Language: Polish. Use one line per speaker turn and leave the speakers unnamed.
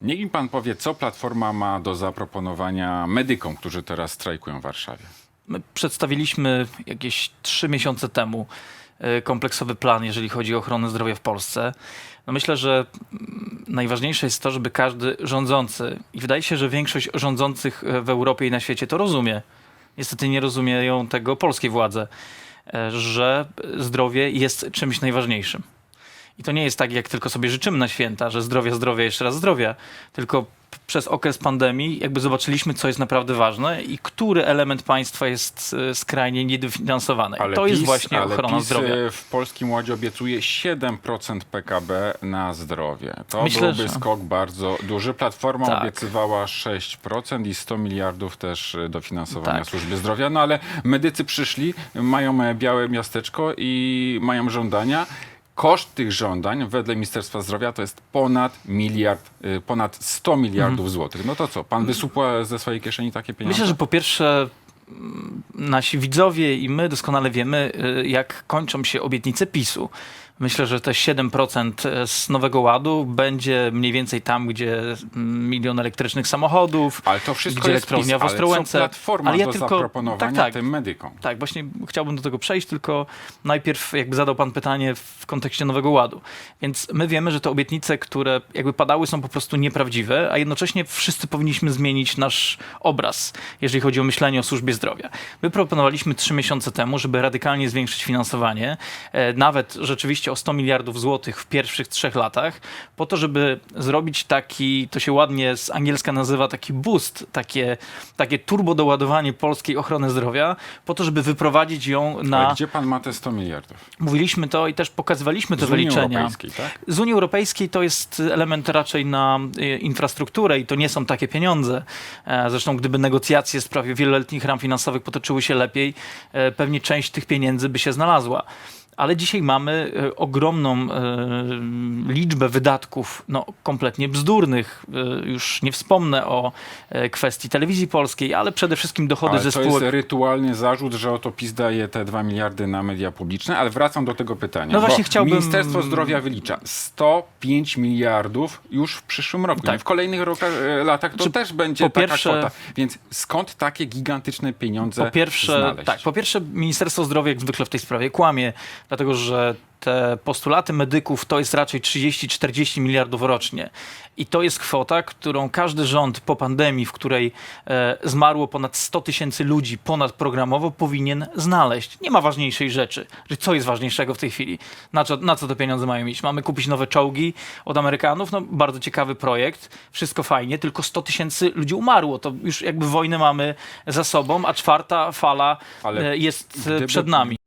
Niech mi pan powie, co Platforma ma do zaproponowania medykom, którzy teraz strajkują w Warszawie.
My przedstawiliśmy jakieś trzy miesiące temu e, kompleksowy plan, jeżeli chodzi o ochronę zdrowia w Polsce. No myślę, że mm, najważniejsze jest to, żeby każdy rządzący, i wydaje się, że większość rządzących e, w Europie i na świecie to rozumie. Niestety nie rozumieją tego polskie władze, e, że zdrowie jest czymś najważniejszym. I to nie jest tak, jak tylko sobie życzymy na święta, że zdrowia, zdrowia, jeszcze raz zdrowia, tylko przez okres pandemii jakby zobaczyliśmy, co jest naprawdę ważne i który element państwa jest e, skrajnie niedofinansowany. I to jest
PiS-
właśnie
ale
ochrona
PiS
zdrowia.
e, w Polskim Ładzie obiecuje 7% PKB na zdrowie. To
Myślę,
byłby
że-
skok bardzo duży. Platforma
Tak.
obiecywała 6% i 100 miliardów też e, dofinansowania
Tak.
służby zdrowia. No ale medycy przyszli, mają białe miasteczko i mają żądania. Koszt tych żądań wedle Ministerstwa Zdrowia to jest ponad miliard, e, ponad 100 miliardów
Mhm.
złotych. No to co, pan wysupła ze swojej kieszeni takie pieniądze?
Myślę, że po pierwsze mm, nasi widzowie i my doskonale wiemy, y, jak kończą się obietnice PiSu. Myślę, że te 7% z Nowego Ładu będzie mniej więcej tam, gdzie mm, milion elektrycznych samochodów,
Ale to wszystko
gdzie
jest PiS,
elektrownia w
ale co
Ostrołęce.
Platforma
Ale ja
do
tylko-
zaproponowania
tak, tak.
tym medykom.
Tak, właśnie chciałbym do tego przejść, tylko najpierw jakby zadał pan pytanie w kontekście Nowego Ładu. Więc my wiemy, że te obietnice, które jakby padały są po prostu nieprawdziwe, a jednocześnie wszyscy powinniśmy zmienić nasz obraz, jeżeli chodzi o myślenie o służbie zdrowia. My proponowaliśmy trzy miesiące temu, żeby radykalnie zwiększyć finansowanie, e, nawet rzeczywiście o 100 miliardów złotych w pierwszych trzech latach, po to, żeby zrobić taki, to się ładnie z angielska nazywa taki boost, takie, takie turbo doładowanie polskiej ochrony zdrowia, po to, żeby wyprowadzić ją na...
gdzie pan ma te 100 miliardów?
Mówiliśmy to i też pokazywaliśmy te
Z Unii
wyliczenia.
Europejskiej, tak?
Z Unii Europejskiej to jest element raczej na y, infrastrukturę i to nie są takie pieniądze. E, Zresztą gdyby negocjacje w sprawie wieloletnich ram finansowych potoczyły się lepiej, e, pewnie część tych pieniędzy by się znalazła. Ale dzisiaj mamy e, ogromną e, liczbę wydatków, no, kompletnie bzdurnych. E, Już nie wspomnę o kwestii telewizji polskiej, ale przede wszystkim dochody
Ale
ze
to
spółek.
jest rytualny zarzut, że oto PiS daje te 2 miliardy na media publiczne, ale wracam do tego pytania.
No właśnie chciałbym-
Ministerstwo Zdrowia wylicza 105 miliardów już w przyszłym roku.
Tak.
W kolejnych rokach, latach to
Czy
też będzie
po
taka
pierwsze-
kwota. Więc skąd takie gigantyczne pieniądze
Po pierwsze,
znaleźć?
tak, po pierwsze Ministerstwo Zdrowia jak zwykle w tej sprawie kłamie, dlatego że te postulaty medyków to jest raczej 30-40 miliardów rocznie. I to jest kwota, którą każdy rząd po pandemii, w której e, zmarło ponad 100 tysięcy ludzi ponadprogramowo, powinien znaleźć. Nie ma ważniejszej rzeczy. Co jest ważniejszego w tej chwili? Na co, na co te pieniądze mają iść? Mamy kupić nowe czołgi od Amerykanów? No, bardzo ciekawy projekt, wszystko fajnie, tylko 100 tysięcy ludzi umarło. To już jakby wojnę mamy za sobą, a czwarta fala e, jest e,
Gdyby-
przed nami.